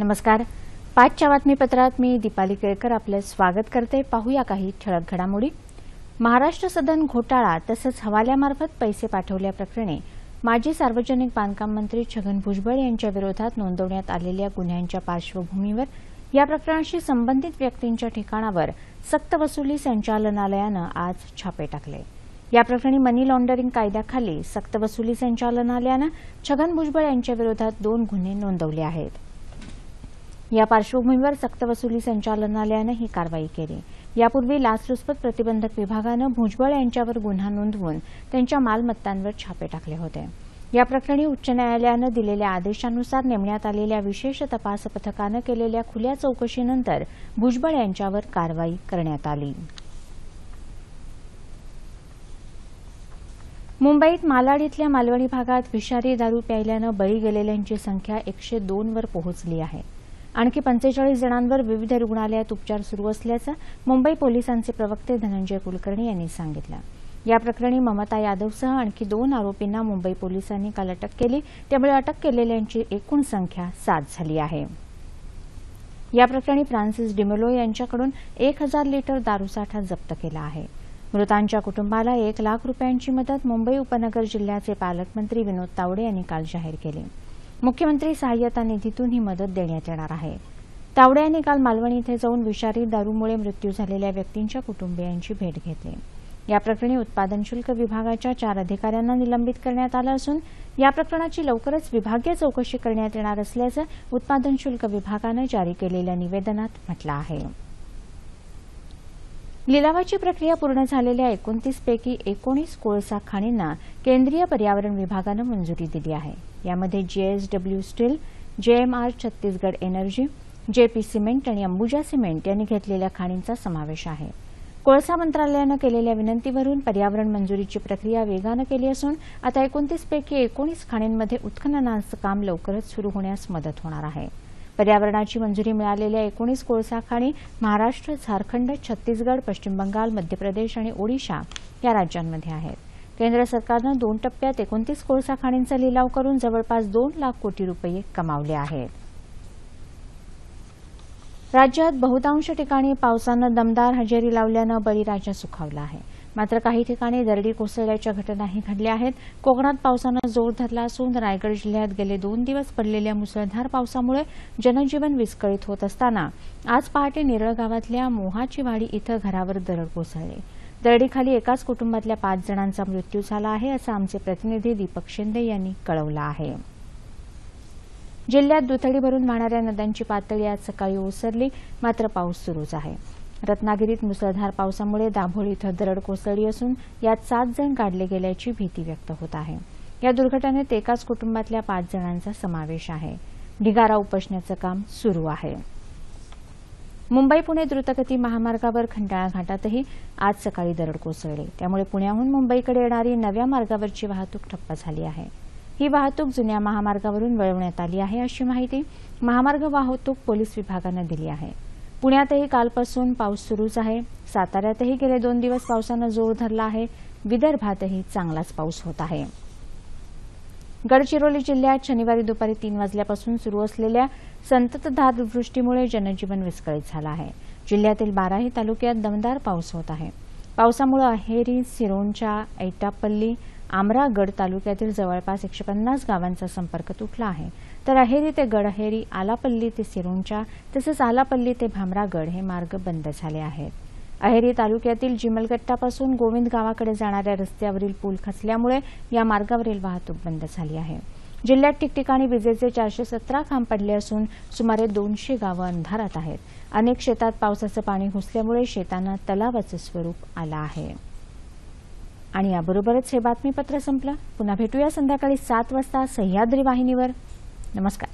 नमस्कार. पाचच्या बातमीपत्रात मी दीपाली केळकर आपलं स्वागत करते. पाहूया काही ठळक घडामोडी. महाराष्ट्र सदन घोटाळा तसंच हवाल्यामार्फत पैसे पाठवल्याप्रकरणी माजी सार्वजनिक बांधकाम मंत्री छगन भुजबळ यांच्या विरोधात नोंदवण्यात आलेल्या गुन्ह्यांच्या पार्श्वभूमीवर या प्रकरणाशी संबंधित व्यक्तींच्या ठिकाणावर सक्तवसुली संचालनालयानं आज छापे टाकले. या प्रकरणी मनी लॉन्डरिंग कायद्याखाली सक्तवसुली संचालनालयानं छगन भुजबळ यांच्या विरोधात दोन गुन्हे नोंदवले आहेत. या पार्श्वभूमीवर सक्तवसुली संचालनालयानं ही कारवाई केली. यापूर्वी लाचलुचपत प्रतिबंधक विभागानं भुजबळ यांच्यावर गुन्हा नोंदवून त्यांच्या मालमत्तांवर छापे टाकले होते. या प्रकरणी उच्च न्यायालयानं दिलेल्या आदेशानुसार नेमण्यात आलेल्या विशेष तपास पथकानं केलेल्या खुल्या चौकशीनंतर भुजबळ यांच्यावर कारवाई करण्यात आली. मुंबईत मालाड इथल्या मालवणी भागात विषारी दारू प्यायल्यानं बळी गेलेल्यांची संख्या एकशे दोनवर पोहोचली आहे. आणखी पंचेचाळीस जणांवर विविध रुग्णालयात उपचार सुरू असल्याचं मुंबई पोलिसांचे प्रवक्ते धनंजय कुलकर्णी यांनी सांगितलं. या प्रकरणी ममता यादवसह आणखी दोन आरोपींना मुंबई पोलिसांनी काल अटक केली. त्यामुळे अटक केलेल्यांची एकूण संख्या सात झाली आहे. या प्रकरणी फ्रान्सिस डिमेलो यांच्याकडून एक हजार लिटर दारूसाठा जप्त केला आहे. मृतांच्या कुटुंबाला एक लाख रुपयांची मदत मुंबई उपनगर जिल्ह्याचे पालकमंत्री विनोद तावडे यांनी काल जाहीर केली. मुख्यमंत्री सहाय्यता निधीतून ही मदत देण्यात येणार आहे. तावडे यांनी काल मालवणी इथे जाऊन विषारी दारूमुळे मृत्यू झालेल्या व्यक्तींच्या कुटुंबियांची भेट घेतली. या प्रकरणी उत्पादन शुल्क विभागाच्या चार अधिकाऱ्यांना निलंबित करण्यात आलं असून या प्रकरणाची लवकरच विभागीय चौकशी करण्यात येणार असल्याचं उत्पादन शुल्क विभागानं जारी केलेल्या निवेदनात म्हटलं आहे. लिलावाची प्रक्रिया पूर्ण झालेल्या एकोणतीस पैकी एकोणीस कोळसा खाणींना केंद्रीय पर्यावरण विभागानं मंजुरी दिली आहे. यामध्ये JSW steel JMR Chhattisgarh energy JP cement आणि अंबुजा सिमेंट यांनी घेतलेल्या खाणींचा समावेश आहे. कोळसा मंत्रालयानं केलेल्या विनंतीवरून पर्यावरण मंजुरीची प्रक्रिया वेगानं केली असून आता एकोणतीस पैकी एकोणीस खाणींमध्ये उत्खननाचं काम लवकरच सुरू होण्यास मदत होणार आहे. पर्यावरणाची मंजुरी मिळालेल्या एकोणीस कोळसा खाणी महाराष्ट्र झारखंड छत्तीसगड पश्चिम बंगाल मध्य प्रदेश आणि ओडिशा या राज्यांमध्ये आहेत. केंद्र सरकारनं दोन टप्प्यात एकोणतीस कोळसा खाणींचा लिलाव करून जवळपास दोन लाख कोटी रुपये कमावले आहेत. राज्यात बहुतांश ठिकाणी पावसानं दमदार हजेरी लावल्यानं बळीराजा सुखावला आहे. मात्र काही ठिकाणी दरडी कोसळल्याच्या घटनाही घडल्या आहेत. कोकणात पावसानं जोर धरला असून रायगड जिल्ह्यात गेले दोन दिवस पडलेल्या मुसळधार पावसामुळे जनजीवन विस्कळीत होत असताना आज पहाटे निरळ गावातल्या मोहाची वाडी इथं घरावर दरड कोसळली. दरडीखाली एकाच कुटुंबातल्या पाच जणांचा मृत्यू झाला आहे असं आमचे प्रतिनिधी दीपक शिंदे यांनी कळवलं आहे. जिल्ह्यात दुथडी भरून वाहणाऱ्या नद्यांची पातळी आज सकाळी ओसरली मात्र पाऊस सुरूच आहे. रत्नागिरीत मुसळधार पावसामुळे दाभोळ इथं दरड कोसळली असून यात सात जण काढले गेल्याची भीती व्यक्त होत आहे. या दुर्घटनेत एकाच कुटुंबातल्या पाच जणांचा समावेश आहे. ढिगारा उपसण्याचं काम सुरू आहे. मुंबई पुणे द्रुतगती महामार्गावर खंडाळा घाटातही आज सकाळी दरड कोसळली. त्यामुळे पुण्याहून मुंबईकडे येणारी नव्या मार्गावरची वाहतूक ठप्प झाली आहे. ही वाहतूक जुन्या महामार्गावरून वळवण्यात आली आहे अशी माहिती महामार्ग वाहतूक पोलीस विभागानं दिली आहे. पुण्यातही कालपासून पाऊस सुरूच आहे. साताऱ्यातही गेले दोन दिवस पावसानं जोर धरला आहे. विदर्भातही चांगलाच पाऊस होत आहे. गडचिरोली जिल्ह्यात शनिवारी दुपारी तीन वाजल्यापासून सुरू असलेल्या संततधार वृष्टीमुळे जनजीवन विस्कळीत झालं आहे. जिल्ह्यातील बाराही तालुक्यात दमदार पाऊस होत आहे. पावसामुळे अहेरी सिरोंचा ऐटापल्ली आमरागड तालुक्यातील जवळपास एकशे पन्नास गावांचा संपर्क तुटला आहे. तर अहेरी ते गडअहेरी आलापल्ली ते सिरोंचा तसंच आलापल्ली ते भामरागड हे मार्ग बंद झाले आहेत. अहेरी तालुक्यातील जिमलगट्टापासून गोविंद गावाकडे जाणाऱ्या रस्त्यावरील पूल खचल्यामुळे या मार्गावरील वाहतूक बंद झाली आहे. जिल्ह्यात ठिकठिकाणी विजेचे चारशे सतरा खांब पडले असून सुमारे दोनशे गावं अंधारात आहेत. अनेक शेतात पावसाचं पाणी घुसल्यामुळे शेतांना तलावाचं स्वरूप आलं आहे. आणि याबरोबरच हे बातमीपत्र संपलं. पुन्हा भेटूया संध्याकाळी सात वाजता सह्याद्री वाहिनीवर. नमस्कार.